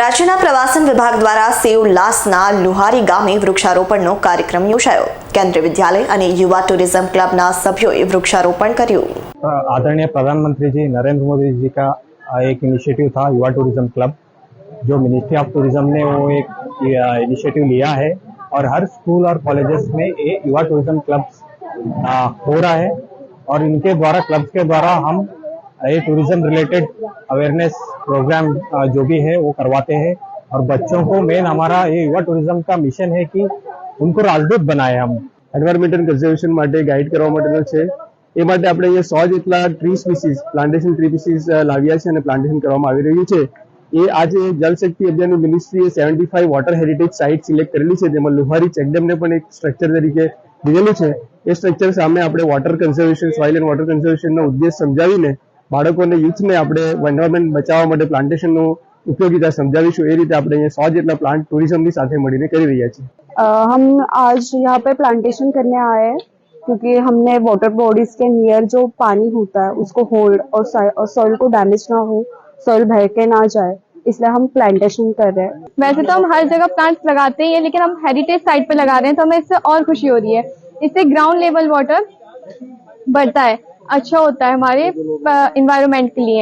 राचना प्रवासन विभाग द्वारा शिव लास्ना लुहारी गांव में वृक्षारोपण का कार्यक्रम યોજાયો કેન્દ્ર વિદ્યાલય અને યુવા ટુરિઝમ ક્લબના સભ્યોએ વૃક્ષારોપણ કર્યું આદરણીય પ્રધાનમંત્રીજી નરેન્દ્ર મોદીજી કા એક ઇનિશિયેટિવ થા યુવા ટુરિઝમ ક્લબ જો મિનિસ્ટ્રી ઓફ ટુરિઝમ ને ઓ એક ઇનિશિયેટિવ લીયા હે ઓર હર સ્કૂલ ઓર કોલેजेस મે યુવા ટુરિઝમ ક્લબ હો રહા હે ઓર ઇનકે દ્વારા ક્લબ કે દ્વારા હમ ये टूरिज्म रिलेटेड अवेयरनेस प्रोग्राम जो भी है वो करवाते हैं और बच्चों को मेन हमारा ये युवा टूरिज्म का मिशन है कि उनको राजदूत बनाए हम એન્વાયરમેન્ટલ કન્ઝર્વેશન માટે ગાઈડ કરવા માટેનો છે એ માટે આપણે અહીંયા સો જેટલા tree species plantation tree species લાવ્યા છે અને પ્લાન્ટેશન કરવામાં આવી રહ્યું છે એ આજે જલશક્તિ અભિયાનની મિનિસ્ટ્રીએ seventy five water heritage site select કરેલી છે જેમાં લુહારી ચેકડેમને પણ એક સ્ટ્રક્ચર તરીકે દીધેલું છે એ સ્ટ્રક્ચર સામે આપણે water conservation soil and water કન્ઝર્વેશનનો ઉદ્દેશ સમજાવીને બાળકોને ने अपने एनवायरमेंट बचाव प्लांटेशन न उपयोगिता समझावीशु ए रीते આપણે અહીંયા 100 જેટલા પ્લાન્ટ ટુરિઝમની સાથે મળીને કરી રહ્યા છીએ हम आज यहाँ पे प्लांटेशन करने आए हैं क्योंकि हमने वाटर बॉडीज के नियर जो पानी होता है उसको होल्ड और सॉइल को डैमेज ना हो सॉइल भर के ना जाए इसलिए हम प्लांटेशन कर रहे हैं वैसे तो हम हर जगह प्लांट्स लगाते हैं लेकिन हम हेरिटेज साइट पे लगा रहे हैं तो हमें इससे और खुशी हो रही है इससे ग्राउंड लेवल वाटर बढ़ता है अच्छा होता है हमारे इन्वायरमेंट के लिए